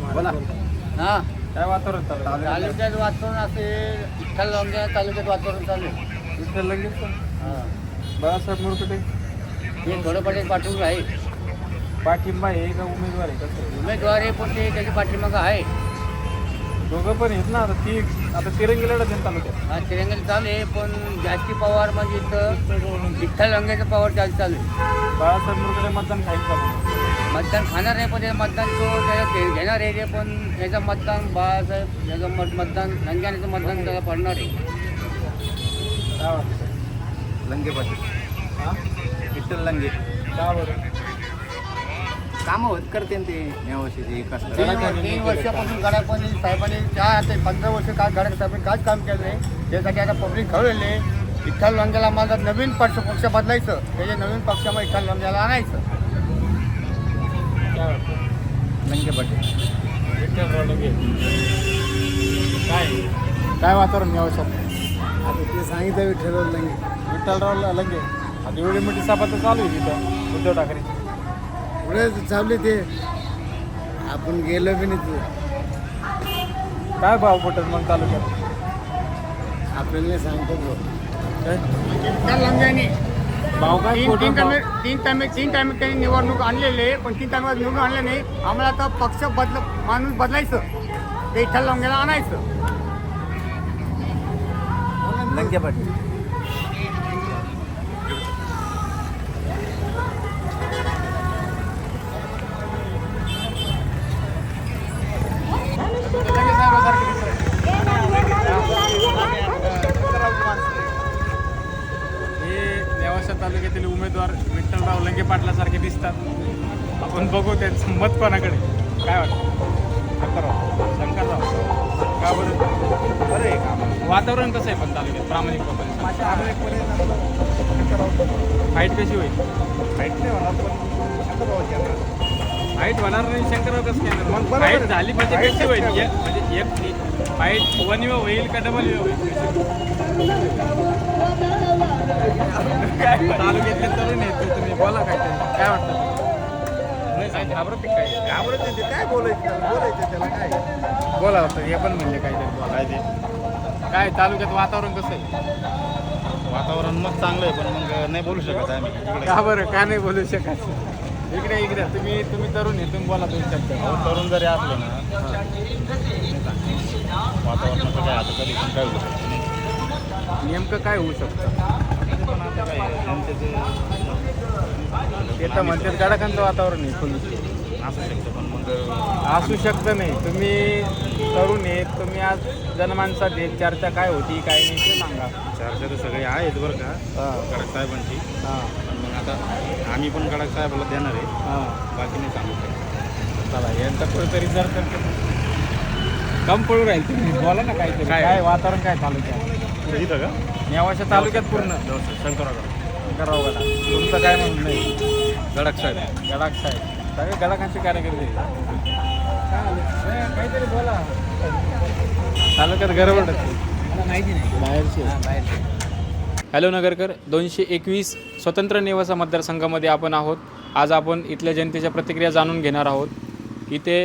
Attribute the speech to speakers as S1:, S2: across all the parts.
S1: बोला.
S2: हा?
S3: काय वातावरण चालू आहे?
S2: तालुक्यात वातावरण असे विठ्ठल लवंग्या तालुक्यात वातावरण चालू आहे.
S3: विठ्ठल लगेच
S2: हा.
S3: बाळासाहेब मुरकुटे
S2: हे थोडं पटेल पाठवून आहे.
S3: पाठिंबा आहे का उमेदवार आहे? कसं आहे?
S2: उमेदवार आहे पण ते त्याची पाठीमागं आहे.
S3: दोघं पण आहेत ना आता ती आता तिरंगी लढत आहे तालुक्यात.
S2: हा तिरंगल चालू आहे पण जास्ती पवार म्हणजे इथं विठ्ठल लवंग्याचं पवार जास्त चालू आहे.
S3: बाळासाहेब मुरकुटे मतदान खाईल का मग?
S2: मतदान खाणार नाही पण ते मतदान तो त्याला घेणार आहे ते पण याचं मतदान बाळासाहेब याचं मत मतदान लंग्याचं मतदान त्याला पडणार आहे.
S3: काय
S1: लंगे पाटील.
S3: हा?
S1: विठ्ठल लंगे.
S3: का बरं?
S1: कामं होत करते ना ते नेवाशीचे विकास
S2: तीन वर- तीन वर्षापासून गडापाणी साहेबांनी काय आता पंधरा वर्ष काय गडाख साहेबांनी काहीच काम केलं नाही. त्यासाठी आता पब्लिक ठरवलेले विठ्ठल लंग्याला माझा नवीन पक्ष पक्ष बदलायचं. त्याच्या नवीन पक्षामध्ये विठ्ठल लंग्याला आणायचं.
S3: काय वातावरण नेवाशात
S4: आता ते सांगितलं विठ्ठल लंगे
S3: विठ्ठलराव लंगे. आता एवढी मोठी सभा तर चालू आहे तिथं उद्धव ठाकरे
S4: पुढे चालले ते. आपण गेलो बी नाही तिथे.
S3: काय भाव पटेल मग तालुक्यात?
S4: आपल्याला नाही सांगतो तो.
S2: लंग्याने
S3: भाव काय
S2: तीन? टाइम तीन टाइम तीन टाइम त्यांनी निवडणूक आणलेले पण तीन टाइम निवडून आणले नाही. आम्हाला आता पक्ष बदल माणूस बदलायचं. ते विठ्ठल लंग्याला आणायचं.
S1: संख्या पाटील
S3: हे तालुक्यातील उमेदवार विठ्ठलराव लंगे पाटलासारखे दिसतात. आपण बघू त्यांचं मत कोणाकडे काय वाटतं? शंकरराव. शंकरराव. का बरं? बरं आहे का वातावरण कसं आहे पण तालुक्यात? प्रामाणिक फाईट कशी होईल? फाईट नाही होणार पण फाईट होणार नाही शंकरराव कसं घेणार? मग फाईट झाली म्हणजे कशी होईल? एक- म्हणजे एक फाईट वन वे होईल का डबल वे होईल? काय तालुक्यातले तरुण आहेत तुम्ही बोला काय काय वाटतं? नाही सांग घाबरत आहे काय
S4: घाबरत नाही ते. काय बोलायचं? बोलायचं त्याला काय?
S3: बोला होतं हे पण म्हणले काहीतरी बोला काय तालुक्यात वातावरण कसं आहे?
S1: वातावरण मग चांगलं आहे पण मग नाही बोलू शकत आम्ही.
S3: का बरं? का नाही बोलू शकत? इकडे इकडे. तुम्ही तुम्ही तरुण आहे तुम्ही बोला तुम्ही
S1: अहो, तरुण जरी असले ना वातावरणाचं काय आता कधी पण काय होऊ शकतं.
S3: नेमकं काय होऊ शकतं? ते तर म्हणतात गडाखांचं वातावरण आहे
S1: असू शकतं पण मग
S3: असू शकतं नाही. तुम्ही तरुण आहेत तुम्ही आज जनमानसात आहेत चर्चा काय होती काय नाही ते सांगा.
S1: चर्चा तर सगळे आहेत बरं का.
S3: हां.
S1: कडक साहेबांची.
S3: हां.
S1: पण मग आता आम्ही पण कडक साहेबाला देणार आहे.
S3: हां.
S1: बाकी नाही सांगू शकत.
S3: चला यांचा कुठेतरी जर तर कम पडू राहील तुम्ही. बोला ना काहीतरी.
S1: काय?
S3: काय वातावरण काय तालुक्यात?
S1: इथं का?
S3: नेवाशा तालुक्यात पूर्ण.
S1: शंकरराव
S3: करावं तुमचं काय म्हणणं नाही
S1: गडक साहेब.
S3: गडाख साहेब. सगळे गडाखांचे कार्यकर्ते काय आलं? ए, काहीतरी बोला. तालुक्यात गरबड
S2: माहिती नाही.
S3: बाहेरचे. हॅलो नगरकर दोनशे एकवीस स्वतंत्र निवासा मतदारसंघामध्ये आपण आहोत. आज आपण इथल्या जनतेच्या प्रतिक्रिया जाणून घेणार आहोत. इथे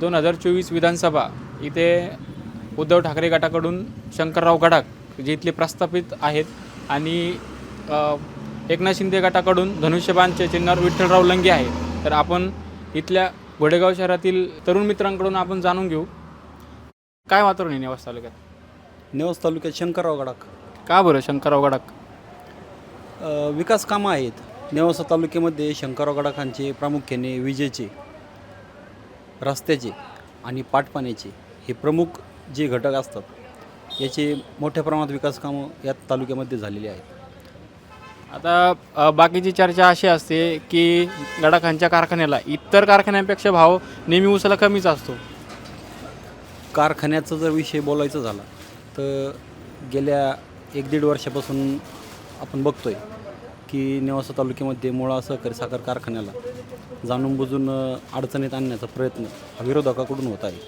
S3: दोन हजार चोवीस विधानसभा इथे उद्धव ठाकरे गटाकडून शंकरराव गडाख जे इथले प्रस्थापित आहेत आणि एकनाथ शिंदे गटाकडून धनुष्यबाणचे चिन्हावर विठ्ठलराव लंगे आहे तर आपण इथल्या घोडेगाव शहरातील तरुण मित्रांकडून आपण जाणून घेऊ. काय वातावरण आहे नेवास तालुक्यात?
S5: नेवास तालुक्यात शंकरराव गडाख.
S3: का बरं शंकरराव गडाख?
S5: अ, विकास कामं आहेत. नेवासा तालुक्यामध्ये शंकरराव गडाखांचे प्रामुख्याने विजेचे रस्त्याचे आणि पाटपाण्याचे हे प्रमुख जे घटक असतात याचे मोठ्या प्रमाणात विकास कामं या तालुक्यामध्ये झालेली आहेत.
S3: आता अ, बाकीची चर्चा अशी असते की गडाखांच्या कारखान्याला इतर कारखान्यांपेक्षा भाव नेहमी उसाला कमीच असतो.
S5: कारखान्याचा जर विषय बोलायचा झाला तर गेल्या एक दीड वर्षापासून आपण बघतो आहे की नेवासा तालुक्यामध्ये मुळा सहकारी साखर कारखान्याला जाणून बुजून अडचणीत आणण्याचा प्रयत्न हा विरोधकाकडून होत आहे.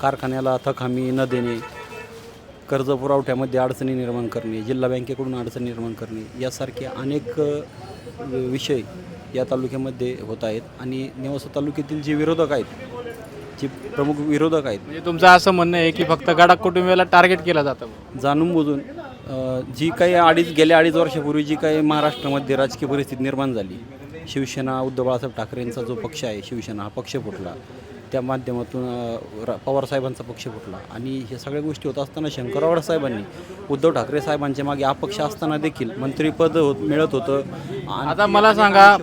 S5: कारखान्याला थक हमी न देणे कर्ज पुरवठ्यामध्ये अडचणी निर्माण करणे जिल्हा बँकेकडून अडचणी निर्माण करणे यासारखे अनेक विषय या तालुक्यामध्ये होत आहेत. आणि नेवासा तालुक्यातील जे विरोधक आहेत जे प्रमुख विरोधक आहेत.
S3: म्हणजे तुमचं असं म्हणणं आहे की फक्त गडाख कुटुंबियाला टार्गेट केलं जातं.
S5: जाणून बुजून अ, जी काही अडीच गेल्या अडीच वर्षापूर्वी जी काही महाराष्ट्रामध्ये राजकीय परिस्थिती निर्माण झाली शिवसेना उद्धव बाळासाहेब ठाकरेंचा जो पक्ष आहे शिवसेना हा पक्ष फुटला. त्या माध्यमातून अ, रा- पवारसाहेबांचा पक्ष फुटला. आणि हे सगळ्या गोष्टी होत असताना शंकरराव साहेबांनी उद्धव ठाकरे साहेबांच्या मागे अपक्ष असताना देखील मंत्रिपद होत मिळत होतं. आणि
S3: आता मला सांगा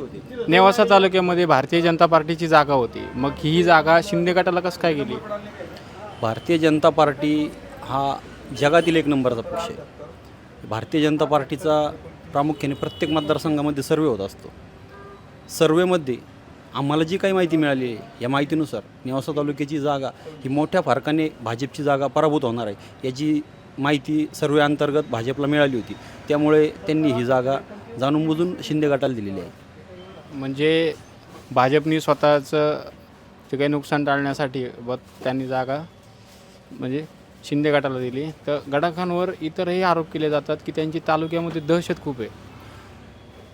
S3: नेवासा तालुक्यामध्ये भारतीय जनता पार्टीची जागा होती. मग ही जागा शिंदे गटाला कसं काय गेली?
S5: भारतीय जनता पार्टी हा जगातील एक नंबरचा पक्ष आहे. भारतीय जनता पार्टीचा प्रामुख्याने प्रत्येक मतदारसंघामध्ये सर्वे होत असतो. सर्वेमध्ये आम्हाला जी काही माहिती मिळाली आहे या माहितीनुसार नेवासा तालुक्याची जागा ही मोठ्या फरकाने भाजपची जागा पराभूत होणार आहे याची माहिती सर्वे अंतर्गत भाजपला मिळाली होती. त्यामुळे त्यांनी ही जागा जाणूनबुजून शिंदे गटाला दिलेली आहे.
S3: म्हणजे भाजपनी स्वतःचं जे काही नुकसान टाळण्यासाठी व त्यांनी जागा म्हणजे शिंदे गटाला दिली. तर गडाखांवर इतरही आरोप केले जातात की त्यांची तालुक्यामध्ये दहशत खूप आहे.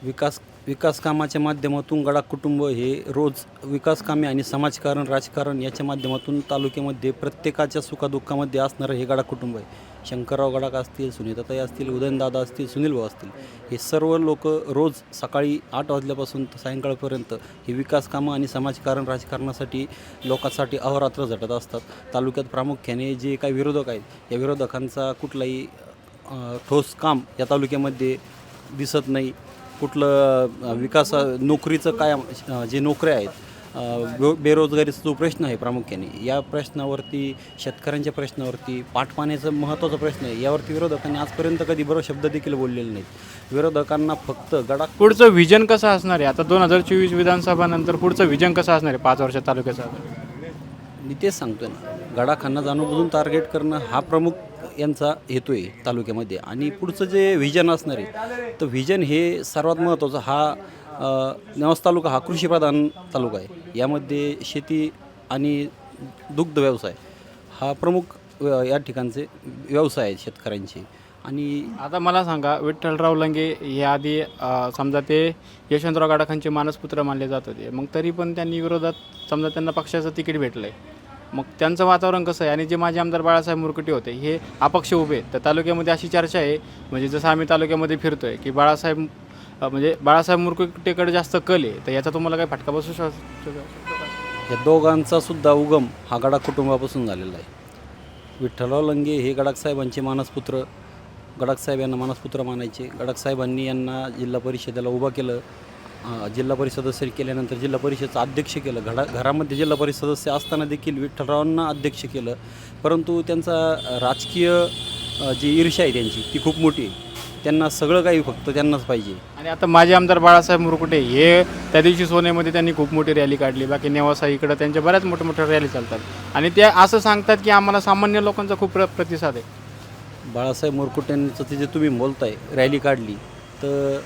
S5: विकास विकास कामाच्या माध्यमातून गडाख कुटुंब हे रोज विकास कामे आणि समाजकारण राजकारण याच्या माध्यमातून तालुक्यामध्ये प्रत्येकाच्या सुखादुःखामध्ये असणारं हे गडाख कुटुंब आहे. शंकरराव गडाख असतील सुनीताताई असतील उदयनदादा असतील सुनील भाऊ असतील हे सर्व लोक रोज सकाळी आठ वाजल्यापासून तर सायंकाळपर्यंत हे विकास कामं आणि समाजकारण राजकारणासाठी लोकांसाठी अहोरात्र झटत असतात. तालुक्यात प्रामुख्याने जे काही विरोधक आहेत या विरोधकांचा कुठलाही ठोस काम या तालुक्यामध्ये दिसत नाही. कुठलं विकास नोकरीचं काय जे नोकऱ्या आहेत बेरोजगारीचा जो प्रश्न आहे प्रामुख्याने या प्रश्नावरती शेतकऱ्यांच्या प्रश्नावरती पाठपाण्याचा महत्त्वाचा प्रश्न आहे यावरती विरोधकांनी आजपर्यंत कधी बरोबर शब्द देखील बोललेले नाहीत. विरोधकांना फक्त गडा
S3: पुढचं व्हिजन कसं असणार आहे? आता दोन हजार चोवीस विधानसभा नंतर पुढचं व्हिजन कसं असणार आहे पाच वर्षात तालुक्याचं?
S5: मी तेच सांगतो ना. गडाखांना जाणून बुजून टार्गेट करणं हा प्रमुख यांचा हेतू आहे तालुक्यामध्ये. आणि पुढचं जे व्हिजन असणार आहे तर व्हिजन हे सर्वात महत्त्वाचं हा नवस नेवास तालुका हा कृषीप्रधान तालुका आहे. यामध्ये शेती आणि दुग्ध व्यवसाय हा प्रमुख या ठिकाणचे व्यवसाय आहेत शेतकऱ्यांचे. आणि
S3: आता मला सांगा विठ्ठलराव लंगे हे आधी समजा ते यशवंतराव गाडाखांचे मानसपुत्र मानले जात होते मग तरी पण त्यांनी विरोधात समजा त्यांना पक्षाचं तिकीट भेटलं आहे मग त्यांचं वातावरण कसं आहे? आणि जे माझे आमदार बाळासाहेब मुरकुटे होते हे अपक्ष उभे आहेत. तर तालुक्यामध्ये अशी चर्चा आहे म्हणजे जसं आम्ही तालुक्यामध्ये फिरतो आहे की बाळासाहेब म्हणजे बाळासाहेब मुरकुटेकडे जास्त कल आहे तर याचा तुम्हाला काही फटका बसू शकतो
S5: या दोघांचा सुद्धा उगम हा गडाख कुटुंबापासून झालेला आहे. विठ्ठलराव लंगे हे गडाखसाहेबांचे मानसपुत्र गडाखसाहेब यांना मानसपुत्र मानायचे. गडाखसाहेबांनी यांना जिल्हा परिषदेला उभं केलं. जिल्हा परिषद सदस्य केल्यानंतर जिल्हा परिषदचं अध्यक्ष केलं. घडा घरामध्ये जिल्हा परिषद सदस्य असताना देखील विठ्ठलरावांना अध्यक्ष केलं. परंतु त्यांचा राजकीय जी ईर्ष्या आहे त्यांची ती खूप मोठी आहे. त्यांना सगळं काही फक्त त्यांनाच पाहिजे.
S3: आणि आता माजी आमदार बाळासाहेब मुरकुटे हे त्या दिवशी सोन्यामध्ये त्यांनी खूप मोठी रॅली काढली. बाकी नेवासा इकडं त्यांच्या बऱ्याच मोठ्या मोठ्या रॅली चालतात. आणि ते असं सांगतात की आम्हाला सामान्य लोकांचा खूप प्र प्रतिसाद आहे.
S5: बाळासाहेब मुरकुट्यांचं ते जे तुम्ही बोलताय रॅली काढली तर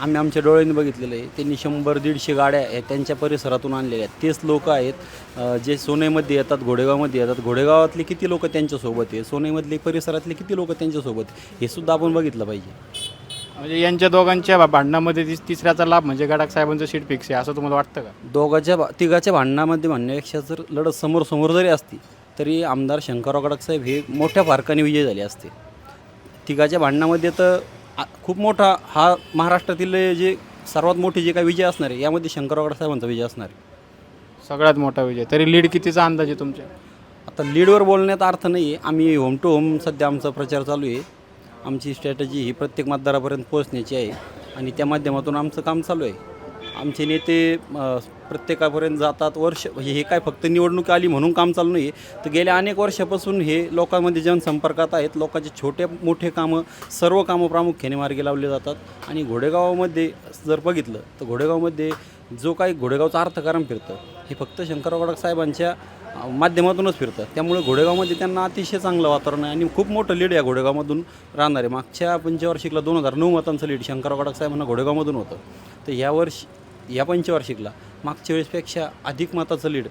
S5: आम्ही आमच्या डोळ्यांनी बघितलेलं आहे. त्यांनी शंभर दीडशे गाड्या हे त्यांच्या परिसरातून आणलेल्या आहेत. तेच लोक आहेत जे सोनेमध्ये येतात घोडेगावमध्ये येतात. घोडेगावातले किती लोक त्यांच्यासोबत आहे सोनेमधले परिसरातले किती लोक त्यांच्यासोबत हे सुद्धा आपण बघितलं पाहिजे.
S3: म्हणजे यांच्या दोघांच्या भांडणामध्ये तिस- तिसऱ्याचा लाभ म्हणजे गडाख साहेबांचं सीट फिक्स आहे असं तुम्हाला वाटतं का?
S5: दोघाच्या तिघाच्या भांडणामध्ये म्हणण्यापेक्षा जर लढत समोर समोर जरी असती तरी आमदार शंकरराव गडाख साहेब हे मोठ्या फारकाने विजय झाले असते. तिघाच्या भांडणामध्ये तर आ- खूप मोठा हा महाराष्ट्रातील जे सर्वात मोठे जे काही विजय असणार आहे यामध्ये शंकरराव गडाख साहेबांचा विजय असणार आहे.
S3: सगळ्यात मोठा विजय. तरी लीड कितीचा अंदाज आहे तुमच्या?
S5: आता लीडवर बोलण्यात अर्थ नाही आहे. आम्ही होम टू होम सध्या आमचा प्रचार चालू आहे. आमची स्ट्रॅटजी ही प्रत्येक मतदारापर्यंत पोहोचण्याची आहे आणि त्या माध्यमातून आमचं काम चालू आहे. आमचे नेते प्रत्येकापर्यंत जातात. वर्ष म्हणजे हे काय फक्त निवडणूक आली म्हणून काम चालू नाही आहे तर गेल्या अनेक वर्षापासून हे लोकांमध्ये जनसंपर्कात आहेत. लोकांचे छोटे मोठे कामं सर्व कामं प्रामुख्याने मार्गी लावले जातात. आणि घोडेगावामध्ये जर बघितलं तर घोडेगावमध्ये जो काही घोडेगावचं अर्थकारण फिरतं हे फक्त शंकरराव गडाख साहेबांच्या माध्यमातूनच फिरतं. त्यामुळे घोडेगावमध्ये त्यांना अतिशय चांगलं वातावरण आहे. आणि खूप मोठं लीड या घोडेगावमधून राहणार. आहे मागच्या पंचवार्षिकला दोन हजार नऊ मतांचं लीड शंकरराव गडाख साहेबांना घोडेगावमधून होतं. तर यावर्षी या पंचवार्षिकला मागच्या वेळेसपेक्षा अधिक मताचं लीड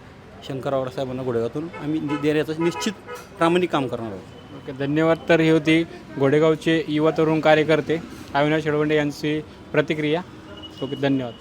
S5: शंकरराव गडाख साहेबांना गोडेगावातून आम्ही देण्याचं निश्चित प्रामाणिक काम करणार आहोत.
S3: ओके धन्यवाद. तर ही होती घोडेगावचे युवा तरुण कार्यकर्ते अविनाश शेडवंडे यांची प्रतिक्रिया. ओके धन्यवाद.